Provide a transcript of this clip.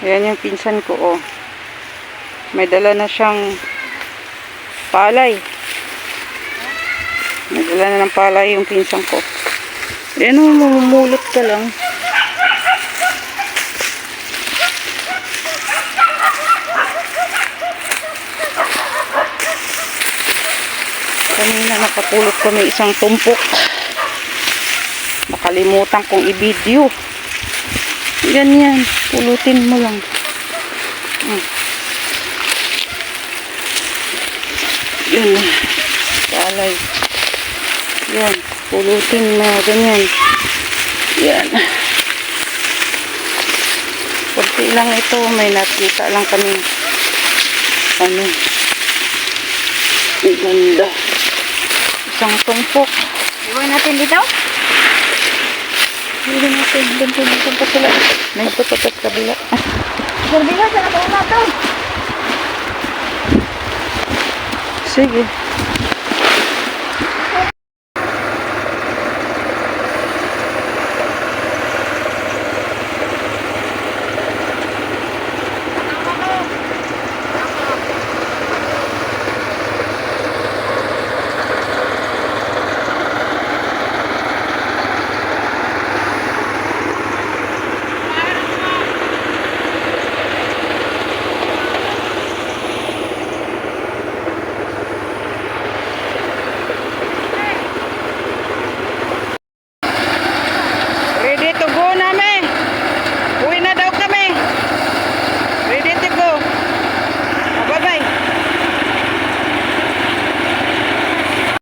Ayan yung pinsan ko, oh. May dala na siyang palay. May dala na ng palay yung pinsan ko. Ayan, oh, mamumulot ka lang. Kanina nakapulot kami isang tumpok. Nakalimutan kong i-video. Ganyan. Pulutin mo lang. Hmm. Yun. Palay. Yan. Pulutin mo. Ganyan. Yan. Kunti lang ito. May nakita lang kami. Ano. Ang ganda. Isang tumpok. Iwan natin dito? Hindi natin. Doon po natin pa sila. May tutot kabila. Berbila sa ako na to. Sige.